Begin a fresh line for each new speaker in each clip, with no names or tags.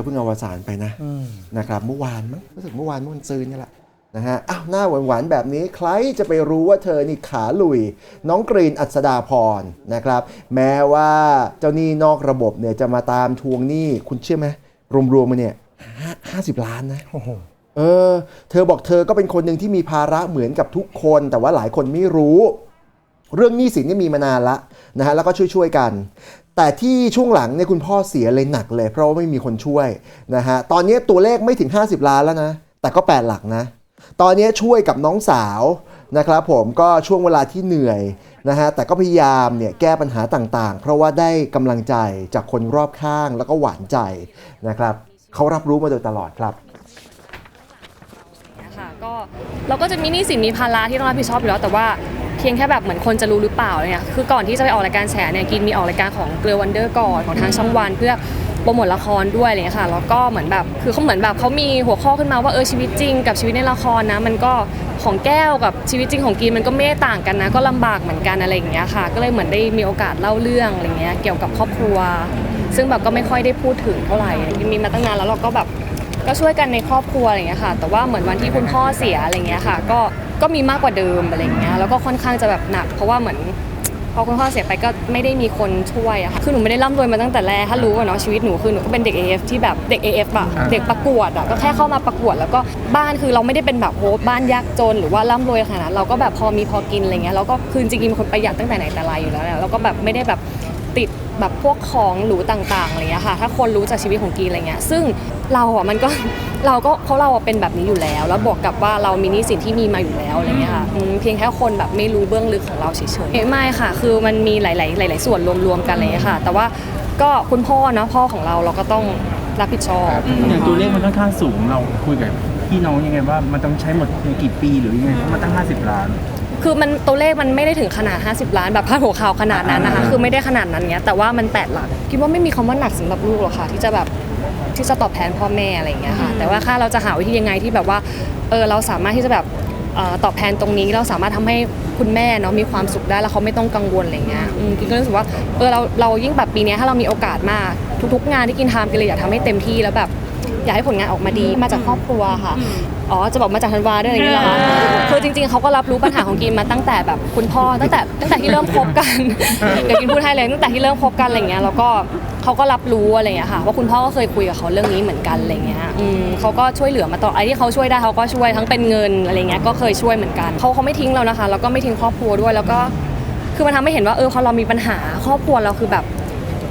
เราเพิ่งอวสานไปนะนะครับเมื่อวานมั้งรู้สึกเมื่อวานเมื่อวันซืนนี่แหละนะฮะอ้าวหน้าหวานๆแบบนี้ใครจะไปรู้ว่าเธอนี่ขาลุย น้องกรีนอัศดาพรนะครับ แม้ว่าเจ้าหนี้นอกระบบเนี่ยจะมาตามทวงหนี้คุณเชื่อไหมรวมๆมาเนี่ยห้าสิบล้านนะ
โอ้โห
เออ เธอบอกเธอก็เป็นคนหนึ่งที่มีภาระเหมือนกับทุกคน แต่ว่าหลายคนไม่รู้ เรื่องหนี้สินเนี่ยมีมานานละนะฮะแล้วก็ช่วยๆกัน แต่ที่ช่วงหลังเนี่ยคุณพ่อเสียเลยหนักเลย เพราะว่าไม่มีคนช่วยนะฮะตอนนี้ตัวเลขไม่ถึง 50 ล้านแล้วนะ แต่ก็ 8 หลักนะ ตอนนี้ช่วยกับน้องสาวนะครับผมก็ช่วงเวลาที่เหนื่อยนะฮะแต่ก็พยายามเนี่ยแก้ปัญหาต่างๆ เพราะว่าได้กำลังใจจากคนรอบข้างแล้วก็หวานใจนะครับเขารับรู้มาโดยตลอดครับ
เนี่ยค่ะก็เราก็จะมีหนี้สินมีภาระที่ต้องรับผิดชอบอยู่แล้วแต่ว่า เพียงแค่แบบเหมือนคนจะรู้หรือเปล่าเนี่ยคือก่อนที่จะไปออกรายการแฉเนี่ยกินมีออกรายการของเกลือวันเดอร์ก่อนของทางช่องวันเพื่อโปรโมทละครด้วยอะไรเงี้ยค่ะแล้วก็เหมือนแบบคือเขาเหมือนแบบเขามีหัวข้อขึ้นมาว่าเออชีวิตจริงกับชีวิตในละครนะมันก็ของแก้วกับชีวิตจริงของกินมันก็ไม่ได้ต่างกันนะ ก็ลำบากเหมือนกันอะไรอย่างเงี้ยค่ะ ก็เลยเหมือนได้มีโอกาสเล่าเรื่องอะไรเงี้ยเกี่ยวกับครอบครัว ซึ่งแบบก็ไม่ค่อยได้พูดถึงเท่าไหร่มีมาตั้งนานแล้วเราก็แบบก็ช่วยกันในครอบครัวอะไรเงี้ยค่ะ แต่ว่าเหมือนวันที่คุณพ่อเสียอะไรเงี้ยค่ะ ก็ ก็มีมากกว่าเดิมอะไรเงี้ยแล้วก็ค่อนข้างจะแบบหนัก เพราะว่าเหมือนพอคุณพ่อเสียไปก็ไม่ได้มีคนช่วยอะค่ะคือหนูไม่ได้ร่ำรวยมาตั้งแต่แรกถ้ารู้อะเนาะชีวิตหนูคือหนูก็เป็นเด็ก AF ที่แบบเด็ก AF อะ
อ่า
เด็กประกวดอะก็แค่เข้ามาประกวด แล้วก็บ้านคือเราไม่ได้เป็นแบบโหบ้านยากจนหรือว่าร่ำรวยขนาดนั้นเราก็แบบพอมีพอกินอะไรเงี้ยแล้วก็คือจริงๆเป็นคนประหยัดตั้งแต่ไหนแต่ไรอยู่แล้วเนี่ยแล้วก็แบบไม่ได้แบบติด แบบพวกของหรูต่างๆอะไรเงี้ยค่ะ ถ้าคนรู้จากชีวิตของกีนอะไรเงี้ย ซึ่งเราอะมันก็เราก็เพราะเราอะเป็นแบบนี้อยู่แล้ว แล้วบวกกับว่าเรามีหนี้สินที่มีมาอยู่แล้วอะไรเงี้ยค่ะอืมเพียงแค่คนแบบไม่รู้เบื้องลึกของเราเฉยๆไม่ค่ะ คือมันมีหลาย ๆ หลาย ๆ ส่วนรวมๆกันอะไรเลยค่ะ แต่ว่าก็คุณพ่อเนาะพ่อของเราเราก็ต้องรับผิดชอบ
อย่างตัวเลขมันค่อนข้างสูงเราคุยกับพี่น้องยังไงว่ามันต้องใช้หมดในกี่ปีหรือยังไงเพราะมันตั้ง 50 ล้าน
คือมันตัวเลขมันไม่ได้ถึงขนาด 50 ล้านแบบพาดหัวข่าวขนาดนั้นนะคะ
อ่า
คือไม่ได้ขนาดนั้นเนี้ยแต่ว่ามันแปดหลักคิดว่าไม่มีคำว่าหนักสำหรับลูกหรอกค่ะ ที่จะแบบที่จะตอบแทนพ่อแม่อะไรอย่างเงี้ยค่ะ แต่ว่าค่าเราจะหาวิธียังไงที่แบบว่าเออเราสามารถที่จะแบบเอ่อตอบแทนตรงนี้เราสามารถทำให้คุณแม่เนาะมีความสุขได้แล้วเขาไม่ต้องกังวลอะไรเงี้ยอืมกินก็รู้สึกว่าเออเราเรายิ่งแบบปีเนี้ยถ้าเรามีโอกาสมากทุก ๆ งานที่กินทำกินเลยอยากทำให้เต็มที่แล้วแบบ อยากให้ผลงานออกมาดีมาจากครอบครัวค่ะ อ๋อ จะบอกมาจากธันวาด้วยอะไรอย่างเงี้ยเหรอคะคือจริงๆเขาก็รับรู้ปัญหาของกินมาตั้งแต่แบบคุณพ่อตั้งแต่ตั้งแต่ที่เริ่มคบกัน เดี๋ยวกินพูดให้เลยตั้งแต่ที่เริ่มคบกันอะไรเงี้ยแล้วก็เขาก็รับรู้อะไรเงี้ยค่ะว่าคุณพ่อก็เคยคุยกับเขาเรื่องนี้เหมือนกันอะไรเงี้ยอืมเขาก็ช่วยเหลือมาตลอดไอ้ที่เขาช่วยได้เขาก็ช่วยทั้งเป็นเงินอะไรเงี้ยก็เคยช่วยเหมือนกันเขาเขาไม่ทิ้งเรานะคะแล้วก็ไม่ทิ้งครอบครัวด้วยแล้วก็คือมันทำให้เห็นว่าเออพอเรามีปัญหาครอบครัวเราคือแบบ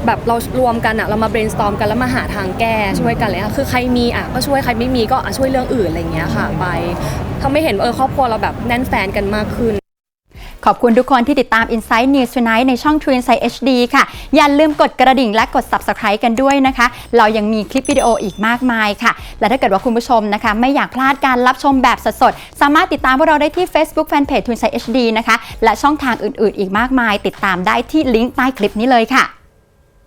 แบบเรารวมกันอะเรามา brainstorm กันแล้วมาหาทางแก้ช่วยกันเลยค่ะคือใครมีอะก็ช่วยใครไม่มีก็อะช่วยเรื่องอื่นอะไรอย่างเงี้ยค่ะไปทำให้เห็นเออครอบครัวเราแบบแน่นแฟนกันมากขึ้น
ขอบคุณทุกคนที่ติดตาม Inside News Tonight ในช่อง True Insight HD ค่ะ อย่าลืมกดกระดิ่งและกด Subscribe กันด้วยนะคะ เรายังมีคลิปวิดีโออีกมากมายค่ะ และถ้าเกิดว่าคุณผู้ชมนะคะ ไม่อยากพลาดการรับชมแบบสดๆ สามารถติดตามพวกเราได้ที่ Facebook Fanpage True Insight HD นะคะ และช่องทางอื่นๆ อีกมากมาย ติดตามได้ที่ลิงก์ใต้คลิปนี้เลยค่ะ